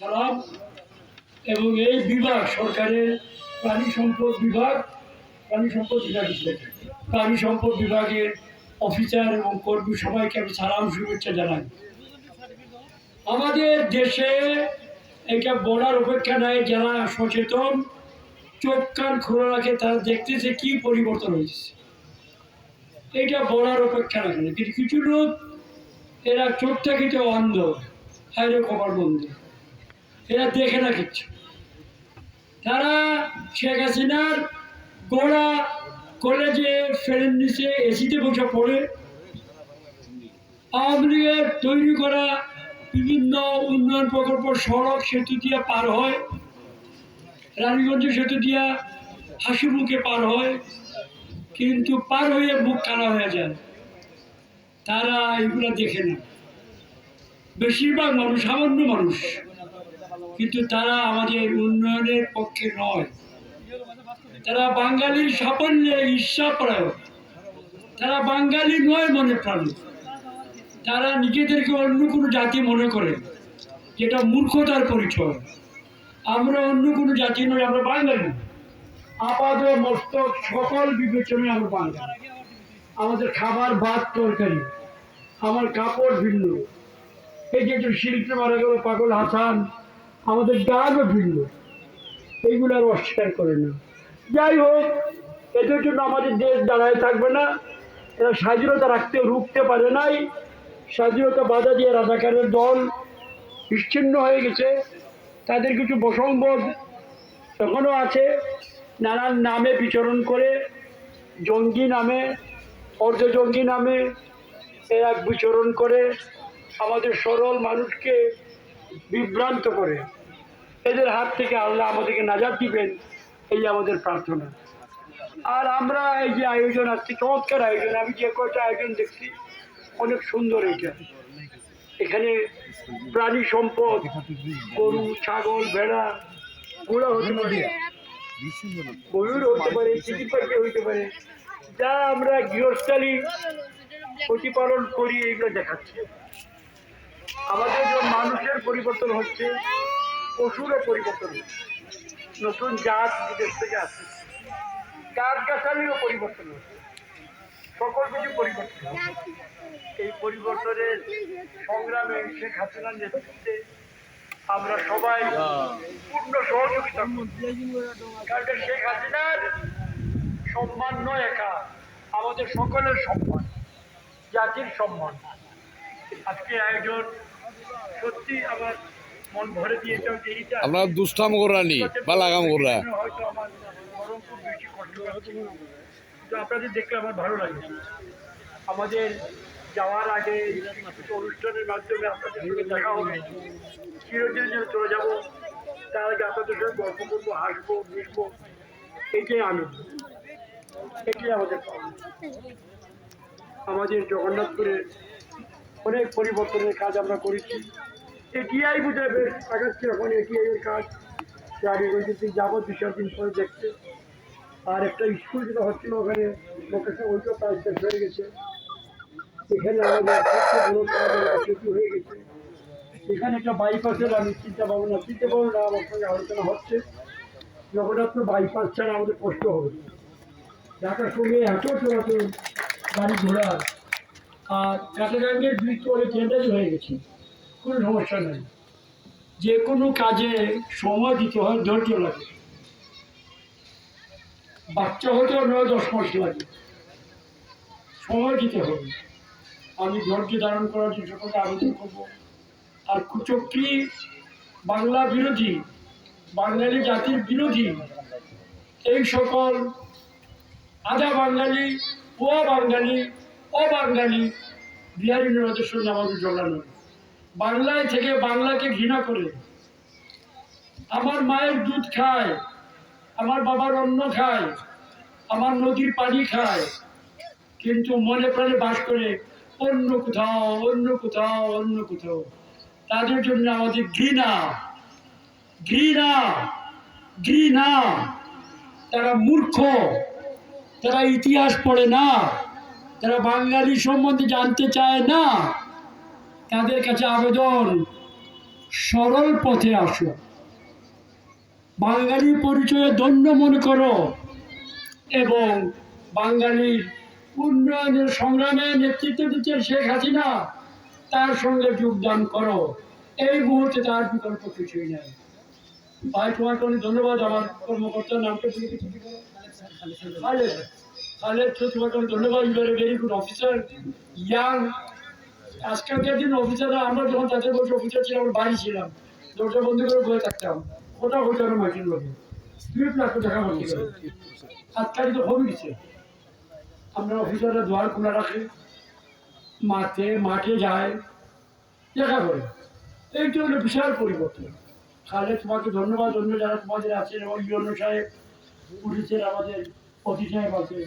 সালাম এবং এই বিভাগ সরকারের প্রাণী সম্পদ বিভাগ, প্রাণী সম্পদ বিভাগ প্রাণী সম্পদ বিভাগের অফিসার এবং কর্মী সবাইকে আমি সালাম, শুভেচ্ছা জানাই। আমাদের দেশে এটা বলার অপেক্ষা নাই, যারা সচেতন, চোখ কান খোলা রাখে, তারা দেখতেছে কি পরিবর্তন হয়েছে। এটা বলার অপেক্ষা রাখে না। কিন্তু কিছু লোক, এরা চোখ থাকিতে অন্ধ হাইরে কপাল বন্ধু এরা দেখে না কিচ্ছু তারা শেখ হাসিনার গোড়া কলেজে ফেরেন নিচে এসিতে বসে পড়ে। আওয়ামী লীগের তৈরি করা বিভিন্ন উন্নয়ন প্রকল্প সড়ক সেতু দিয়ে পার হয়। রানীগঞ্জ সেতু দিয়া হাসি মুখে পার হয়, কিন্তু পার হয়ে মুখ কালা হয়ে যায়। তারা এগুলো দেখে না। বেশিরভাগ মানুষ সামান্য মানুষ। কিন্তু তারা আমাদের উন্নয়নের পক্ষে নয়। তারা বাঙালির সাফল্যে ঈর্ষাপরায়ণ। তারা বাঙালি নয় মনে প্রাণী। তারা নিজেদেরকে অন্য কোনো জাতি মনে করে, যেটা মূর্খতার পরিচয়। আমরা অন্য কোনো জাতি নয় আমরা বাঙালি। আপাদ মস্তক সকল বিবেচনায় আমরা বাঙালি। আমাদের খাবার, ভাত, তরকারি, আমার কাপড় ভিন্ন। এই যে একজন শিল্পী মারা গেল, পাগল হাসান। আমাদের গানও ভিন্ন। এইগুলো আর অস্বীকার করে না। যাই হোক, এদের জন্য আমাদের দেশ দাঁড়ায় থাকবে না। এরা স্বাধীনতা রাখতে রুখতে পারে নাই। স্বাধীনতা বাধা দিয়ে রাজাকারের দল বিচ্ছিন্ন হয়ে গেছে। তাদের কিছু বসংবোধ এখনও আছে। নানান নামে বিচরণ করে, জঙ্গি নামে, অর্ধ জঙ্গি নামে এরা বিচরণ করে। আমাদের সরল মানুষকে বিভ্রান্ত করে। এদের হাত থেকে আল্লাহ আমাদেরকে নাজাত দিবেন, এই আমাদের প্রার্থনা। আর আমরা এই যে আয়োজন আজকে চমৎকার আয়োজন, আমি যে কয়টা আয়োজন দেখছি, অনেক সুন্দর এইটা। এখানে প্রাণী সম্পদ, গরু, ছাগল, ভেড়া গুলো হতে পারে, ময়ূর হতে পারে চিঠি পাখি হইতে পারে, যা আমরা গৃহস্থালী প্রতিপালন করি এগুলো দেখাচ্ছে। আমাদের পরিবর্তন হচ্ছে, পশুরও পরিবর্তন হচ্ছে। নতুন জাত বিদেশ থেকে আসছে। গাছ গাছালিরও পরিবর্তন হচ্ছে। সকল কিছু পরিবর্তন এই পরিবর্তনের সংগ্রামে শেখ হাসিনার নেতৃত্বে আমরা সবাই পূর্ণ সহযোগিতা করি কারণ শেখ হাসিনার সম্মান নয় একা, আমাদের সকলের সম্মান, জাতির সম্মান। আজকে আয়োজন সত্যি আমার মন ভরে দিয়েছে যে এইটা আমরা দুষ্টাম করানি বা লাগাম করা। হয়তো আমার বরং খুব বেশি কষ্ট কিন্তু আপনাদের দেখলে আমার ভালো লাগে। আমাদের যাওয়ার আগে কিছু অনুষ্ঠানের মাধ্যমে আপনাদের সঙ্গে দেখা হবে। চিরদিন যেন চলে যাব। তার আগে আপনাদের সঙ্গে গল্প করব হাসবো মিশবো। এইটাই আনন্দ। এটাই আমাদের আমাদের জগন্নাথপুরে অনেক পরিবর্তনের কাজ আমরা করেছি। এটিআই বোধহয় বেশ আগাচ্ছি এখন এর কাজ? রানীগঞ্জে যাব দু চার দিন পরে দেখতে আর একটা স্কুল যেটা হচ্ছিল ওখানে লোকেশন ওইটাও কাজ শেষ হয়ে গেছে। এখানে আমাদের হয়ে গেছে। এখানে একটা বাইপাসের আমি চিন্তা ভাবনা চিন্তা ভাবনা আমার সঙ্গে আলোচনা হচ্ছে। জগন্নাথ বাইপাস ছাড়া আমাদের কষ্ট হবে ঢাকার সঙ্গে এত চলাচল গাড়ি ঘোড়া আর ব্রিজ তো অনেক টেন্ডারি হয়ে গেছে। কোনো সমস্যা নেই। যে কোনো কাজে সময় দিতে হয় ধৈর্য লাগে। বাচ্চা হতেও নয়, দশ মাস লাগে। সময় দিতে হবে। আমি ধৈর্য ধারণ করার জন্য সকলকে আবেদন করব আর কুচক্রি বাংলা বিরোধী, বাঙালি জাতির বিরোধী, এই সকল আধা বাঙালি ও বাঙালি, অবাঙালি জড়ানো বাংলায় থেকে বাংলাকে ঘৃণা করে। আমার মায়ের দুধ খায়, আমার বাবার অন্ন খায়, আমার নদীর পানি খায়, কিন্তু মনে প্রাণে বাস করে অন্য কোথাও অন্য কোথাও অন্য কোথাও। তাদের জন্য আমাদের ঘৃণা ঘৃণা ঘৃণা। তারা মূর্খ, তারা ইতিহাস পড়ে না। তারা বাঙালি সম্বন্ধে জানতে চায় না তাদের কাছে আবেদন সরল পথে আসো। বাঙালি পরিচয়ে ধন্য মনে করো এবং বাঙালির উন্নয়নের সংগ্রামে নেতৃত্ব দিচ্ছেন শেখ হাসিনা তার সঙ্গে যোগদান করো। এই মুহূর্তে তার বিকল্প কিছুই নেই। ভাই তোমাকে অনেক ধন্যবাদ? আমার কর্মকর্তার নামটা আমরা যখন বসে অফিসার আমরা বাড়ি ছিলাম। করে থাকতাম। মাটি আজকাল তো আমরা খোলা রাখে। মাঠে মাঠে যায়। দেখা করে। এইটা হলো বিশাল পরিবর্তন। তাহলে তোমাকে ধন্যবাদ, অন্য যারা তোমাদের আছেন এবং ইউনো সাহেব, পুলিশের আমাদের অতি সাহেব আছে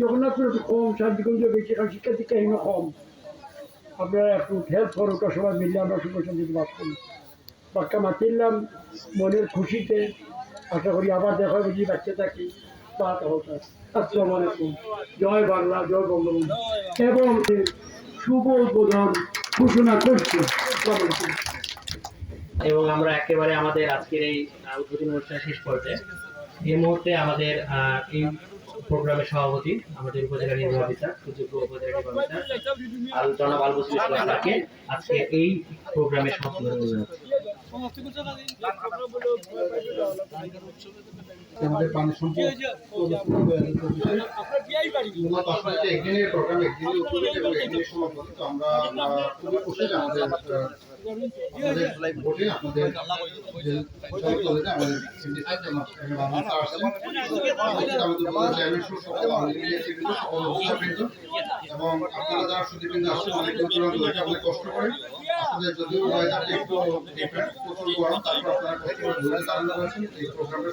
জগন্নাথ একটু কম, শান্তিগঞ্জ বেশি কারণ শিক্ষা দীক্ষা এখানে কম আপনারা একটু হেল্প সবাই মিলে আমরা সুখ শান্তিতে বাস করি। বাক্কা মাতিলাম, মনের খুশিতে। আশা করি আবার দেখা হবে বাচ্চা থাকি বাদ হতো আলাইকুম। জয় বাংলা, জয় বঙ্গবন্ধু। এবং শুভ উদ্বোধন ঘোষণা করছি। এবং আমরা একেবারে আমাদের আজকের এই উদ্বোধনী অনুষ্ঠান শেষ পর্যায়ে। এই মুহূর্তে আমাদের এই প্রোগ্রামের সভাপতি আমাদের উপজেলা নির্বাহী সুযোগ্য উপজেলা আজকে এই প্রোগ্রামের সভাপতি। আমাদের পানি সম্পদ একদিনের প্রোগ্রাম একদিনের উপরে এবং একদিনের তো আমরা খুবই খুশি আমাদের আমাদের ভোটে আপনাদের আমাদের এবং আপনারা যারা আসছেন অনেক কষ্ট করে আসলে যদিও একটু প্রচুর গরম তারপর আপনারা কষ্ট করে ধরে চালানো করেছেন এই প্রোগ্রামের